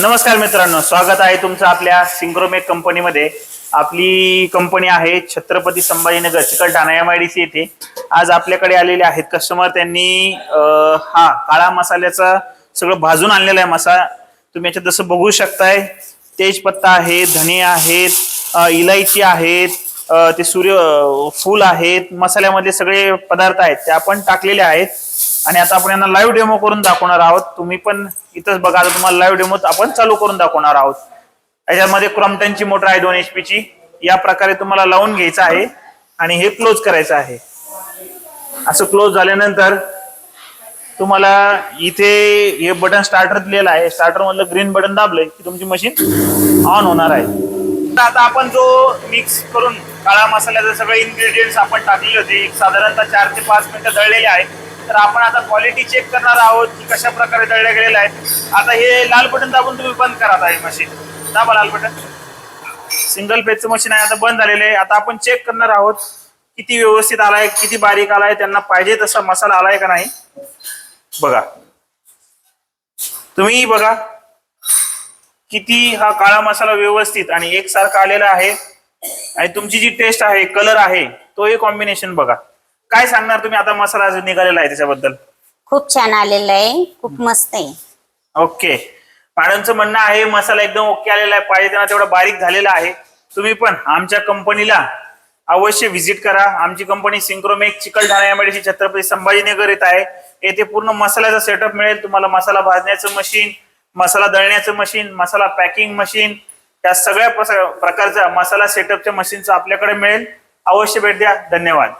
नमस्कार मित्रांनो स्वागत आहे तुमचं आपल्या सिंक्रोमेक कंपनीमध्ये. आपली कंपनी आहे Chhatrapati Sambhajinagar Chikalthana M I D C येथे. आज आपल्याकडे आलेले आहेत कस्टमर त्यांनी हा काळा मसाल्याचा सगळं भाजून आणलेला आहे मसा. तुम्ही याच्यात जसं बघू शकताय तेजपत्ता आहे धने आहेत इलायची आहेत ते सूर्य फूल आहेत. मसाल्यामध्ये सगळे पदार्थ आहेत ते आपण टाकलेले आहेत. आणि आता आपण यांना लाईव्ह डेमो करून दाखवणार आहोत. तुम्ही पण इथंच बघा आता तुम्हाला लाईव्ह डेमो आपण चालू करून दाखवणार आहोत. याच्यामध्ये क्रॉम्प्टनची मोटर आहे दोन एच पीची या प्रकारे तुम्हाला लावून घ्यायचं आहे आणि हे क्लोज करायचं आहे. असं क्लोज झाल्यानंतर तुम्हाला इथे हे बटन स्टार्टर दिलेलं आहे. स्टार्टर मधलं ग्रीन बटन दाबलंय की तुमची मशीन ऑन होणार आहे. तर आता आपण जो मिक्स करून काळा मसाल्याचे सगळे इन्ग्रेडियंट्स आपण टाकलेले होते एक साधारणतः चार ते पाच मिनिटं दळलेले आहेत. तर आपण आता क्वालिटी चेक करणार आहोत की कशा प्रकारे दळल्या गेलेलं आहे आता हे लाल बटन दाबून तुम्ही बंद करा आता हे मशीन दाबा लाल बटन. सिंगल पेजचं मशीन आहे आता बंद झालेलं आहे. आता आपण चेक करणार आहोत किती व्यवस्थित आलाय किती बारीक आलाय त्यांना पाहिजे तसा मसाला आलाय का नाही. बघा. तुम्ही बघा. किती हा काळा मसाला व्यवस्थित आणि एकसारखा आलेला आहे. आणि तुमची जी टेस्ट आहे कलर आहे तोही कॉम्बिनेशन बघा. काय सांगणार तुम्ही? आता मसाला जो निघालेला आहे त्याच्याबद्दल. खूप छान आलेलं आहे. खूप मस्त आहे. ओके. मॅडमचं म्हणणं आहे मसाला एकदम ओके आलेला आहे. पाहिजे त्यांना तेवढा बारीक झालेला आहे. तुम्ही पण आमच्या कंपनीला अवश्य व्हिजिट करा. आमची कंपनी सिंक्रोमेक चिकलठाणा यामध्ये छत्रपती संभाजीनगर येत आहे. येथे पूर्ण मसाल्याचा सेटअप मिळेल. तुम्हाला मसाला भाजण्याचं मशीन मसाला दळण्याचं मशीन मसाला पॅकिंग मशीन या सगळ्या प्रकारच्या मसाला सेटअपच्या मशीनचं आपल्याकडे मिळेल. अवश्य भेट द्या. धन्यवाद.